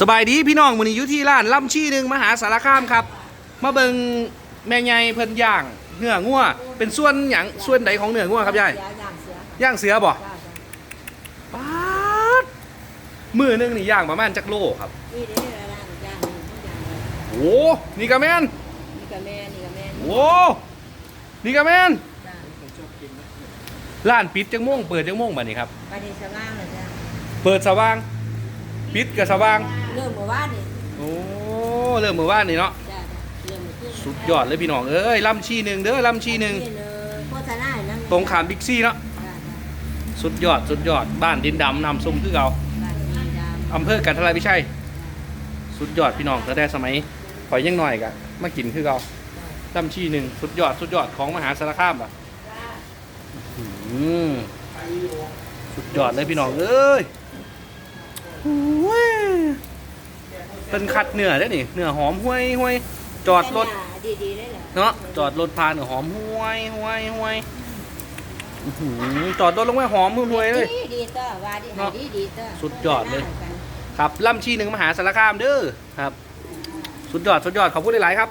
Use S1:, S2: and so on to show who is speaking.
S1: สบายดีพี่น้องมือนี้อยู่ที่ร้านล่ำชี่หนึ่งมหาสารคามครับ มาเบิงแม่ใหญ่เพิ่นย่างเนื้องัวเป็นส่วนหยังส่วนใดของเนื้องัวครับยาย
S2: ย่างเสือค่ะ
S1: ย่างเสือบ่
S2: จ้าจ้า
S1: ป๊าดมือหนึงนี่ย่างประมาณจักโลครับ
S2: นี่เด้อร้านย่างนี่ย่างเลย
S1: โอ้นี่กะแมน
S2: นี่กับแม่นี่กับแม่
S1: โอ้นี่กะแมน
S2: จ้า
S1: ร้านปิดจังม่วงเปิดจังม่วงบัดนี้ครับ
S2: ไปที่สว่างเลยจ้า
S1: เปิดสว่าง ปิดกับสว่าง
S2: เริ่มเมื่อวานนี่
S1: โอ้เริ่มเมื่อวานนี่เนาะ
S2: จ้าจ้าเริ่มเมื่อคืน
S1: สุดยอดเลยพี่น้องเอ้ยล่ำชี่หนึ่งเด้อล่ำชี่หนึ่ง
S2: นี่เลยโฆษณาให้นั่ง
S1: ตรงขามบิ๊กซี่เนาะ
S2: จ้าจ้า
S1: สุดยอดสุดยอดบ้านดินดำนำซุ่มคือเก่า
S2: บ้านดีดำ
S1: อำเภอกันทรายพิชัยสุดยอดพี่น้องตั้งแต่สมัยข่อยยังหน่อยกะมากินคือเก่าตั้มชีหนึ่งสุดยอดสุดยอดของมหาสารคามอะอืมสุดยอดเลยพี่น้องเอ้ยโอ้ย เป็นคัดเนื้อได้อนี่เนื้อหอมห้วยห้วยจอดรถ
S2: ดีดีๆได้แหละ
S1: เนาะจอดรถพาเนื้อหอมห้วยห้วยห้วยอื้อหือจอดรถลงไปหอมห้วยๆเลย
S2: ดีดีๆเต้อว่าดี
S1: เนาะ
S2: ดีดีๆเต้อ
S1: สุดยอดเลย ครับล่ำชีหนึ่งมหาสารคามเด้อครับ สุดยอดสุดยอดขอบคุณหลายๆครับ